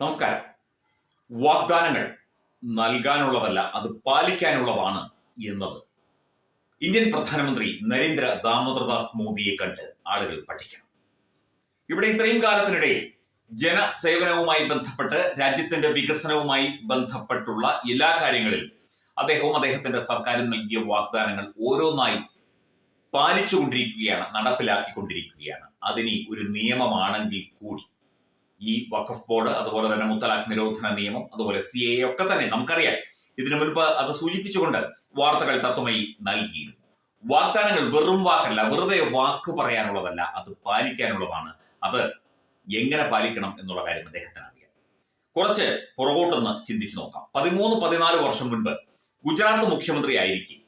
നമസ്കാരം. വാഗ്ദാനങ്ങൾ നൽകാനുള്ളതല്ല അത് പാലിക്കാനുള്ളതാണ് എന്നത്. ഇന്ത്യൻ പ്രധാനമന്ത്രി നരേന്ദ്ര ദാമോദർദാസ് മോദിയെ കണ്ട് ആളുകൾ പഠിക്കണം. ഇവിടെ ഇത്രയും കാലത്തിനിടെ ജനസേവനവുമായി ബന്ധപ്പെട്ട് രാജ്യത്തിന്റെ വികസനവുമായി ബന്ധപ്പെട്ടുള്ള എല്ലാ കാര്യങ്ങളിലും അദ്ദേഹവും അദ്ദേഹത്തിന്റെ സർക്കാരും നൽകിയ വാഗ്ദാനങ്ങൾ ഓരോന്നായി പാലിച്ചുകൊണ്ടിരിക്കുകയാണ് നടപ്പിലാക്കിക്കൊണ്ടിരിക്കുകയാണ്. അതിനി ഒരു നിയമമാണെങ്കിൽ കൂടി ഈ വഖഫ് ബോർഡ് അതുപോലെ തന്നെ മുത്തലാഖ് നിരോധന നിയമം അതുപോലെ സി എ ഒക്കെ തന്നെ നമുക്കറിയാം. ഇതിനു മുൻപ് അത് സൂചിപ്പിച്ചുകൊണ്ട് വാർത്തകൾ തത്വമായി നൽകിയിരുന്നു. വാഗ്ദാനങ്ങൾ വെറും വാക്കല്ല വെറുതെ വാക്ക് പറയാനുള്ളതല്ല അത് പാലിക്കാനുള്ളതാണ്. അത് എങ്ങനെ പാലിക്കണം എന്നുള്ള കാര്യം അദ്ദേഹത്തിന് അറിയാം. കുറച്ച് പുറകോട്ടൊന്ന് ചിന്തിച്ചു നോക്കാം. പതിമൂന്ന് പതിനാല് വർഷം മുൻപ് ഗുജറാത്ത് മുഖ്യമന്ത്രി ആയിരിക്കും.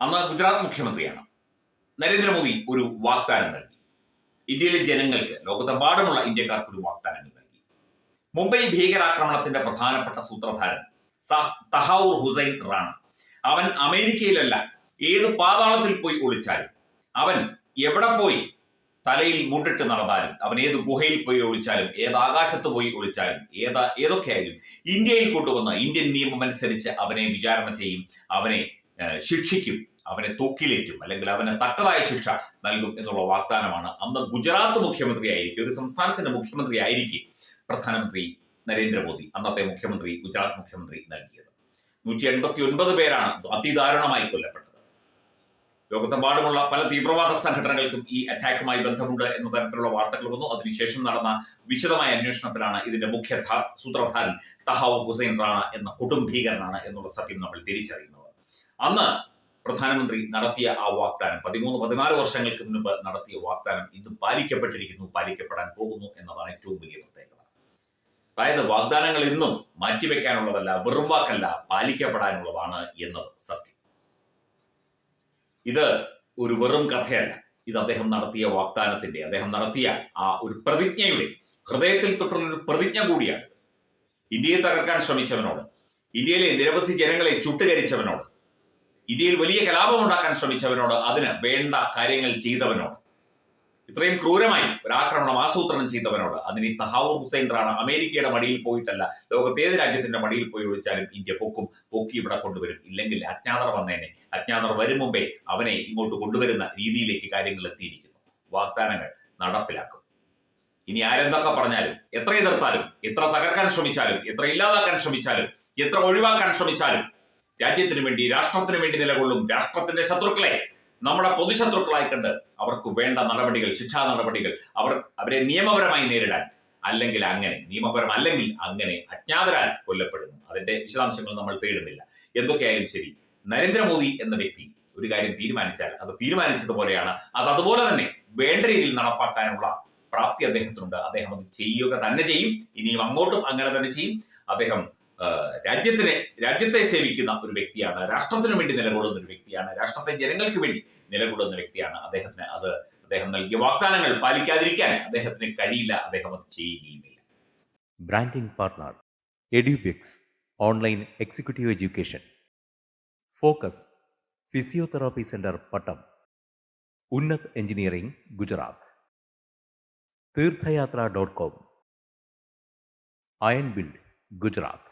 അന്ന് ഗുജറാത്ത് മുഖ്യമന്ത്രിയാണ്. നരേന്ദ്രമോദി ഒരു വാഗ്ദാനം നൽകി. ഇന്ത്യയിലെ ജനങ്ങൾക്ക് ലോകത്തെമ്പാടുമുള്ള ഇന്ത്യക്കാർക്ക് ഒരു വാഗ്ദാനങ്ങൾ നൽകി. മുംബൈ ഭീകരാക്രമണത്തിന്റെ പ്രധാനപ്പെട്ട സൂത്രധാരൻ തഹാവൂർ ഹുസൈൻ റാണ. അവൻ അമേരിക്കയിലല്ല ഏത് പാതാളത്തിൽ പോയി ഒളിച്ചാലും. അവൻ എവിടെ പോയി? തലയിൽ മുണ്ടിട്ട് നടന്നാലും. അവൻ ഏത് ഗുഹയിൽ പോയി ഒളിച്ചാലും ഏത് ആകാശത്ത് പോയി ഒളിച്ചാലും ഏതാ ഏതൊക്കെയായാലും. ഇന്ത്യയിൽ കൊണ്ടുവന്ന് ഇന്ത്യൻ നിയമം അനുസരിച്ച് അവനെ വിചാരണ ചെയ്യും അവനെ ശിക്ഷിക്കും. അവനെ തൂക്കിലേറ്റും അല്ലെങ്കിൽ അവന് തക്കതായ ശിക്ഷ നൽകും എന്നുള്ള വാഗ്ദാനമാണ് അന്ന് ഗുജറാത്ത് മുഖ്യമന്ത്രി ആയിരിക്കും ഒരു സംസ്ഥാനത്തിന്റെ മുഖ്യമന്ത്രി ആയിരിക്കും പ്രധാനമന്ത്രി നരേന്ദ്രമോദി അന്നത്തെ മുഖ്യമന്ത്രി ഗുജറാത്ത് മുഖ്യമന്ത്രി നൽകിയത്. നൂറ്റി എൺപത്തി ഒൻപത് പേരാണ് അതിദാരുണമായി കൊല്ലപ്പെട്ടത്. ലോകത്തെമ്പാടുമുള്ള പല തീവ്രവാദ സംഘടനകൾക്കും ഈ അറ്റാക്കുമായി ബന്ധമുണ്ട് എന്ന തരത്തിലുള്ള വാർത്തകൾ വന്നു. അതിനുശേഷം നടന്ന വിശദമായ അന്വേഷണത്തിലാണ് ഇതിന്റെ മുഖ്യ സൂത്രധാരൻ തഹാവ് ഹുസൈൻ റാണ എന്ന കുടുംബീകരനാണ് എന്നുള്ള സത്യം നമ്മൾ തിരിച്ചറിയുന്നത്. അന്ന് പ്രധാനമന്ത്രി നടത്തിയ ആ വാഗ്ദാനം. പതിമൂന്ന് പതിനാല് വർഷങ്ങൾക്ക് മുൻപ് നടത്തിയ വാഗ്ദാനം ഇന്ന് പാലിക്കപ്പെട്ടിരിക്കുന്നു പാലിക്കപ്പെടാൻ പോകുന്നു എന്നതാണ് ഏറ്റവും വലിയ പ്രത്യേകത. അതായത് വാഗ്ദാനങ്ങൾ ഇന്നും മാറ്റിവെക്കാനുള്ളതല്ല വെറും വാക്കല്ല പാലിക്കപ്പെടാനുള്ളതാണ് എന്നത് സത്യം. ഇത് ഒരു വെറും കഥയല്ല. ഇത് അദ്ദേഹം നടത്തിയ വാഗ്ദാനത്തിന്റെ അദ്ദേഹം നടത്തിയ ആ ഒരു പ്രതിജ്ഞയുടെ ഹൃദയത്തിൽ തൊട്ടുള്ള ഒരു പ്രതിജ്ഞ കൂടിയാണ്. ഇന്ത്യയെ തകർക്കാൻ ശ്രമിച്ചവനോട് ഇന്ത്യയിലെ നിരവധി ജനങ്ങളെ ചുട്ടുകരിച്ചവനോട് ഇന്ത്യയിൽ വലിയ കലാപം ഉണ്ടാക്കാൻ ശ്രമിച്ചവനോട് അതിന് വേണ്ട കാര്യങ്ങൾ ചെയ്തവനോട്. ഇത്രയും ക്രൂരമായി ഒരു ആക്രമണം ആസൂത്രണം ചെയ്തവനോട് അതിന് ഈ തഹാവൂർ ഹുസൈൻ റാണ അമേരിക്കയുടെ മടിയിൽ പോയിട്ടല്ല ലോകത്തേത് രാജ്യത്തിന്റെ മടിയിൽ പോയി ഒഴിച്ചാലും ഇന്ത്യ പൊക്കും പൊക്കി ഇവിടെ കൊണ്ടുവരും. ഇല്ലെങ്കിൽ അജ്ഞാതർ വന്നേനെ. അജ്ഞാതർ വരും മുമ്പേ അവനെ ഇങ്ങോട്ട് കൊണ്ടുവരുന്ന രീതിയിലേക്ക് കാര്യങ്ങൾ എത്തിയിരിക്കുന്നു. വാഗ്ദാനങ്ങൾ നടപ്പിലാക്കും. ഇനി ആരെന്തൊക്കെ പറഞ്ഞാലും എത്ര എതിർത്താലും എത്ര തകർക്കാൻ ശ്രമിച്ചാലും എത്ര ഇല്ലാതാക്കാൻ ശ്രമിച്ചാലും എത്ര ഒഴിവാക്കാൻ ശ്രമിച്ചാലും രാജ്യത്തിന് വേണ്ടി രാഷ്ട്രത്തിന് വേണ്ടി നിലകൊള്ളും. രാഷ്ട്രത്തിന്റെ ശത്രുക്കളെ നമ്മുടെ പൊതുശത്രുക്കളായി കണ്ട് അവർക്ക് വേണ്ട നടപടികൾ ശിക്ഷാ നടപടികൾ അവർ അവരെ നിയമപരമായി നേരിടാൻ അല്ലെങ്കിൽ അങ്ങനെ നിയമപരം അല്ലെങ്കിൽ അങ്ങനെ അജ്ഞാതരാൽ കൊല്ലപ്പെടുന്നു. അതിന്റെ വിശദാംശങ്ങൾ നമ്മൾ തേടുന്നില്ല. എന്തൊക്കെയായാലും ശരി നരേന്ദ്രമോദി എന്ന വ്യക്തി ഒരു കാര്യം തീരുമാനിച്ചാൽ അത് തീരുമാനിച്ചതുപോലെയാണ്. അത് അതുപോലെ തന്നെ വേണ്ട രീതിയിൽ നടപ്പാക്കാനുള്ള പ്രാപ്തി അദ്ദേഹത്തിനുണ്ട്. അദ്ദേഹം അത് ചെയ്യുക തന്നെ ചെയ്യും. ഇനിയും അങ്ങോട്ടും അങ്ങനെ തന്നെ ചെയ്യും. അദ്ദേഹം രാജ്യത്തിനെ രാജ്യത്തെ സേവിക്കുന്ന ഒരു വ്യക്തിയാണ് രാഷ്ട്രത്തിന് വേണ്ടി നിലകൊള്ളുന്ന ഒരു വ്യക്തിയാണ് രാഷ്ട്രത്തെ ജനങ്ങൾക്ക് വേണ്ടി നിലകൊള്ളുന്ന വ്യക്തിയാണ് അദ്ദേഹത്തിന് അത് അദ്ദേഹം നൽകിയ വാഗ്ദാനങ്ങൾ പാലിക്കാതിരിക്കാൻ അദ്ദേഹത്തിന് കഴിയില്ല അദ്ദേഹം അത് ചെയ്യുകയുമില്ല. Branding partner Edubix online executive education focus physiotherapy centre Pattom Unnath engineering Gujarat Theerthayathra dot com iron build Gujarat